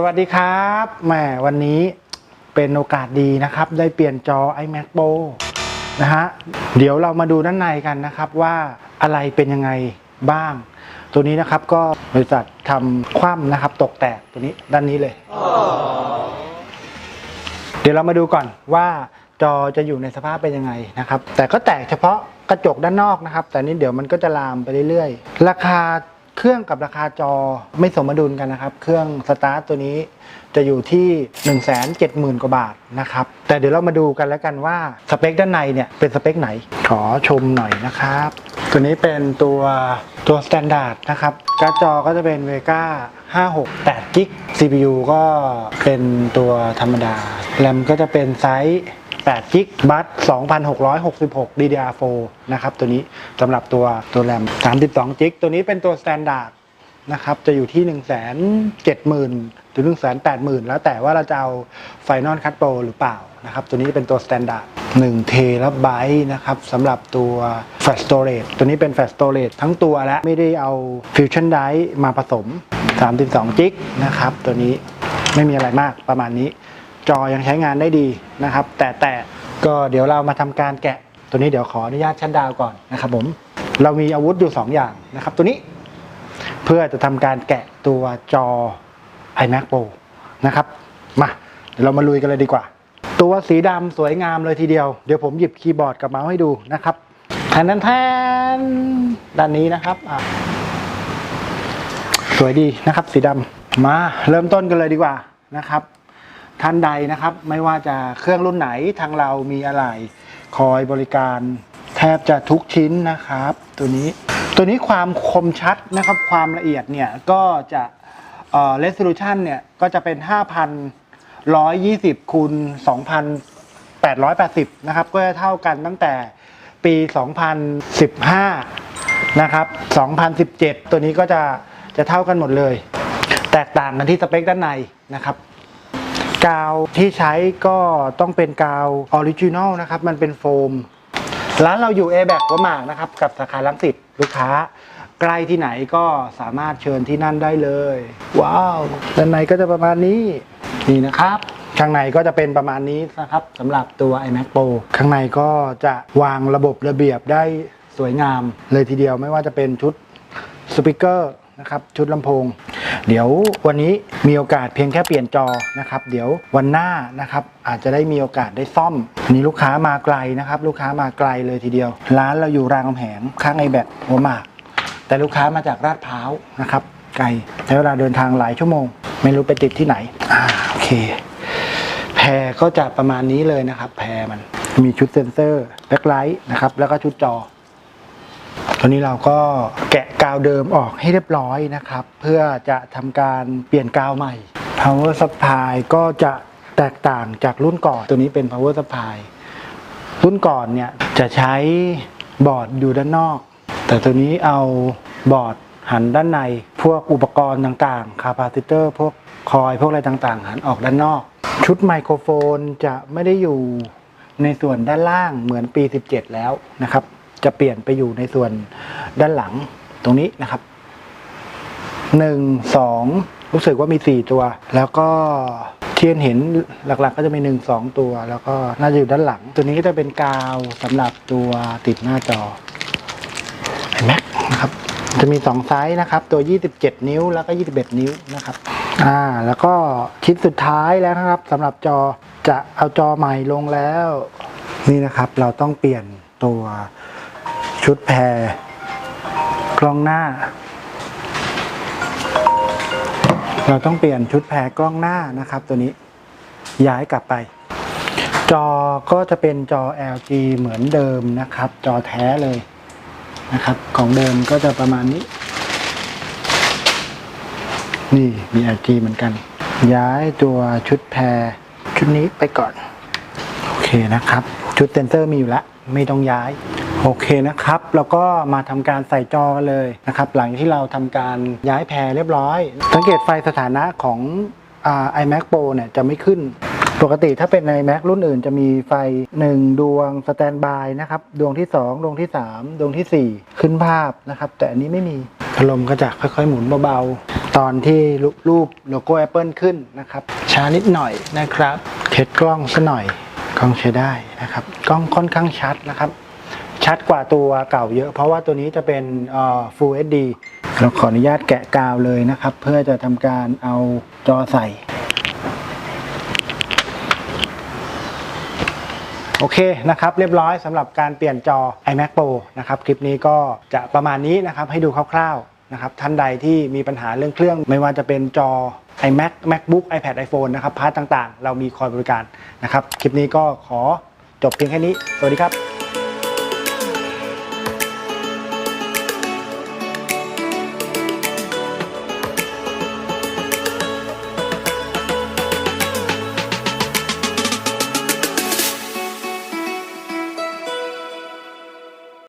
สวัสดีครับแหมวันนี้เป็นโอกาสดีนะครับ ได้เปลี่ยนจอ iMac Pro นะฮะเดี๋ยวเรามาดูด้านในกันนะครับว่าอะไรเป็นยังไงบ้าง ตัวนี้นะครับก็บริษัททำคว่ำนะครับ ตกแตกตัวนี้ด้านนี้เลย เดี๋ยวเรามาดูก่อนว่าจอจะอยู่ในสภาพเป็นยังไงนะครับ แต่ก็แตกเฉพาะกระจกด้านนอกนะครับ แต่นี่เดี๋ยวมันก็จะลามไปเรื่อยๆ ราคา เครื่องกับราคาจอไม่สมดุลกันนะครับ เครื่องสตาร์ทตัวนี้จะอยู่ที่ 1 7 0 0 0 0 กว่าบาทนะครับ แต่เดี๋ยวเรามาดูกันแล้วกันว่าสเปคด้านในเนี่ยเป็นสเปคไหน ขอชมหน่อยนะครับ ตัวนี้เป็นตัวตัวสแตนดาร์ดนะครับการ์ดจอก็จะเป็น Vega 56 8 g b CPU ก็เป็นตัวธรรมดา แรมก็จะเป็นไซส์ 8 g b บัต2,666 DDR4 นะครับตัวนี้สำหรับตัวตัวแรม32 g b ตัวนี้เป็นตัวสแตนดาร์ดนะครับจะอยู่ที่ 1 7 0 0 0 0ถึง1 8 0 0 0 0 แล้วแต่ว่าเราจะเอา Final Cut Pro หรือเปล่านะครับตัวนี้เป็นตัวสแตนดาร์ด1เทราไบต์นะครับสำหรับตัว Flash Storage ตัวนี้เป็น Flash Storage ทั้งตัวและไม่ได้เอา Fusion Drive มาผสม 32 g b นะครับตัวนี้ไม่มีอะไรมากประมาณนี้ จอยังใช้งานได้ดีนะครับ แต่แต่ก็เดี๋ยวเรามาทำการแกะ ตัวนี้เดี๋ยวขออนุญาตชัดดาวก่อนนะครับผมเรามีอาวุธอยู่ 2 อย่างนะครับ ตัวนี้เพื่อจะทำการแกะตัวจอ iMac Pro นะครับมาเดี๋ยวเรามาลุยกันเลยดีกว่า ตัวสีดำสวยงามเลยทีเดียว เดี๋ยวผมหยิบคีย์บอร์ดกับเมาส์ให้ดูนะครับแทนแทนด้านนี้นะครับสวยดีนะครับ สีดำมาเริ่มต้นกันเลยดีกว่านะครับ ท่านใดนะครับ ไม่ว่าจะเครื่องรุ่นไหนทางเรามีอะไร คอยบริการ แทบจะทุกชิ้นนะครับ ตัวนี้ตัวนี้ความคมชัดนะครับ ความละเอียดเนี่ยก็จะเอ่อ resolution เนี่ยก็จะเป็น 5,120คูณ2,880 นะครับ ก็จะเท่ากันตั้งแต่ปี 2015 นะครับ 2017 ตัวนี้ก็จะจะเท่ากันหมดเลย แตกต่างกันที่สเปคด้านในนะครับ กาวที่ใช้ก็ต้องเป็นกาวออริจินอลนะครับ มันเป็นโฟม ร้านเราอยู่ a b a c หัวหมากนะครับ กับสาขาลังสิตลูกค้า ใกล้ที่ไหนก็สามารถเชิญที่นั่นได้เลย ว้าวด้านในก็จะประมาณนี้ นี่นะครับข้างในก็จะเป็นประมาณนี้นะครับสำหรับตัว iMac Pro ข้างในก็จะวางระบบระเบียบได้สวยงามเลยทีเดียวไม่ว่าจะเป็นชุดสปีกเกอร์นะครับชุดลำโพง เดี๋ยววันนี้มีโอกาสเพียงแค่เปลี่ยนจอนะครับ เดี๋ยววันหน้านะครับอาจจะได้มีโอกาสได้ซ่อมนี้ลูกค้ามาไกลนะครับ ลูกค้ามาไกลเลยทีเดียว ร้านเราอยู่รามคำแหงข้างไอแบตหัวหมาก แต่ลูกค้ามาจากลาดพร้าวนะครับ ไกลใช้เวลาเดินทางหลายชั่วโมง ไม่รู้ไปติดที่ไหนอ่าโอเคแพรก็จะประมาณนี้เลยนะครับ แพรมันมีชุดเซ็นเซอร์แบ็คไลท์นะครับแล้วก็ชุดจอ ตอนนี้เราก็แกะกาวเดิมออกให้เรียบร้อยนะครับ เพื่อจะทำการเปลี่ยนกาวใหม่ power supply ก็จะแตกต่างจากรุ่นก่อน ตัวนี้เป็น power supply รุ่นก่อนเนี่ยจะใช้บอร์ดอยู่ด้านนอก แต่ตัวนี้เอาบอร์ดหันด้านใน พวกอุปกรณ์ต่างๆ คาปาซิเตอร์ พวกคอย พวกอะไรต่างๆ หันออกด้านนอก ชุดไมโครโฟนจะไม่ได้อยู่ในส่วนด้านล่างเหมือนปี 17 แล้วนะครับ จะเปลี่ยนไปอยู่ในส่วนด้านหลังตรงนี้นะครับหนึ่งสองรู้สึกว่ามีสี่ตัว แล้วก็เทียนเห็นหลักๆ ก็จะมีหนึ่งสองตัว แล้วก็น่าจะอยู่ด้านหลัง ตัวนี้ก็จะเป็นกาวสำหรับตัวติดหน้าจอ iMac นะครับ จะมีสองไซส์นะครับ ตัว 27 นิ้วแล้วก็ 21 นิ้วนะครับอ่าแล้วก็ชิ้นสุดท้ายแล้วนะครับสำหรับจอจะเอาจอใหม่ลงแล้ว นี่นะครับ เราต้องเปลี่ยนตัว ชุดแพรกล้องหน้า เราต้องเปลี่ยนชุดแพรกล้องหน้านะครับ ตัวนี้ย้ายกลับไป จอก็จะเป็นจอ LG เหมือนเดิมนะครับ จอแท้เลยนะครับ ของเดิมก็จะประมาณนี้ นี่มี LG เหมือนกัน ย้ายตัวชุดแพรชุดนี้ไปก่อน โอเคนะครับ ชุดเซนเซอร์มีอยู่แล้ว ไม่ต้องย้าย โอเคนะครับแล้วก็มาทำการใส่จอกันเลยนะครับหลังที่เราทำการย้ายแพรเรียบร้อย สังเกตไฟสถานะของไอ่า iMac Pro เนี่ยจะไม่ขึ้น ปกติถ้าเป็น iMac รุ่นอื่นจะมีไฟ 1 ดวงสแตนบายนะครับ ดวงที่ 2 ดวงที่ 3 ดวงทีสี่ 4 ขึ้นภาพนะครับ แต่อันนี้ไม่มีพัดลมก็จะค่อยๆหมุนเบาๆ ตอนที่รูปโลโก้ Apple ขึ้นนะครับช้านิดหน่อยนะครับเทสกล้องซะหน่อยกล้องใช้ได้นะครับ กล้องค่อนข้างชัดนะครับ ชัดกว่าตัวเก่าเยอะ เพราะว่าตัวนี้จะเป็นเอ่อ Full HD เราขออนุญาตแกะกาวเลยนะครับ เพื่อจะทำการเอาจอใส่โอเคนะครับเรียบร้อยสำหรับการเปลี่ยนจอ iMac Pro นะครับคลิปนี้ก็จะประมาณนี้นะครับให้ดูคร่าวๆนะครับท่านใดที่มีปัญหาเรื่องเครื่อง ไม่ว่าจะเป็นจอ iMac MacBook iPad iPhone นะครับพาร์ทต่างๆ เรามีคอยบริการนะครับคลิปนี้ก็ขอจบเพียงแค่นี้ สวัสดีครับ